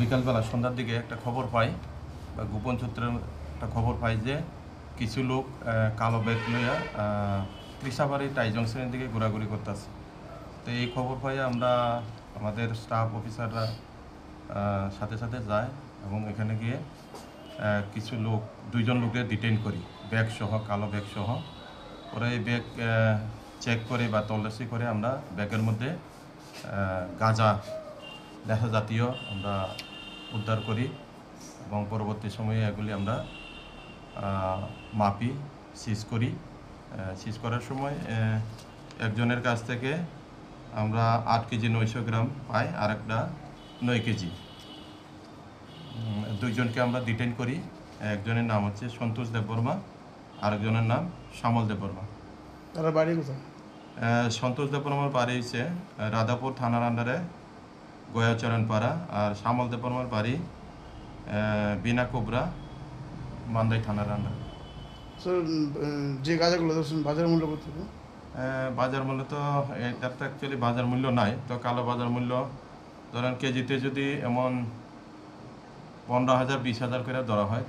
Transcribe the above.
বিকালবেলা সন্ধ্যার দিকে একটা খবর পাই, বা গোপন সূত্রের একটা খবর পাই যে কিছু লোক কালো ব্যাগ লইয়া ত্রিশাবাড়ি টাই জংশনের দিকে ঘোরাঘুরি করতেছে। তো এই খবর পাই আমরা আমাদের স্টাফ অফিসাররা সাথে সাথে যায় এবং এখানে গিয়ে কিছু লোক, দুইজন লোকের ডিটেইন করি ব্যাগ সহ, কালো ব্যাগ সহ। পরে এই ব্যাগ চেক করে বা তল্লাশি করে আমরা ব্যাগের মধ্যে গাঁজা নেশা জাতীয় আমরা উদ্ধার করি এবং পরবর্তী সময়ে এগুলি আমরা মাপি সিজ করি। সিজ করার সময় একজনের কাছ থেকে আমরা আট কেজি নয়শো গ্রাম পাই আর একটা নয় কেজি। দুইজনকে আমরা ডিটেন করি। একজনের নাম হচ্ছে সন্তোষ দেববর্মা আরেকজনের নাম শ্যামল দেববর্মা তারা বাড়ি কোথায়? সন্তোষ দেববর্মার বাড়ি হচ্ছে রাধাপুর থানার আন্ডারে গয়াচরণপাড়া আর শ্যামল দেববর্মার বাড়ি বিনা কোবরা মান্দাই থানার রান্না। স্যার যে গাঁজাগুলো ধরছেন বাজার মূল্য কত? বাজার মূল্য তো এটার তো অ্যাকচুয়ালি বাজার মূল্য নাই। তো কালো বাজার মূল্য ধরেন কেজিতে যদি এমন পনেরো হাজার বিশ হাজার করে ধরা হয়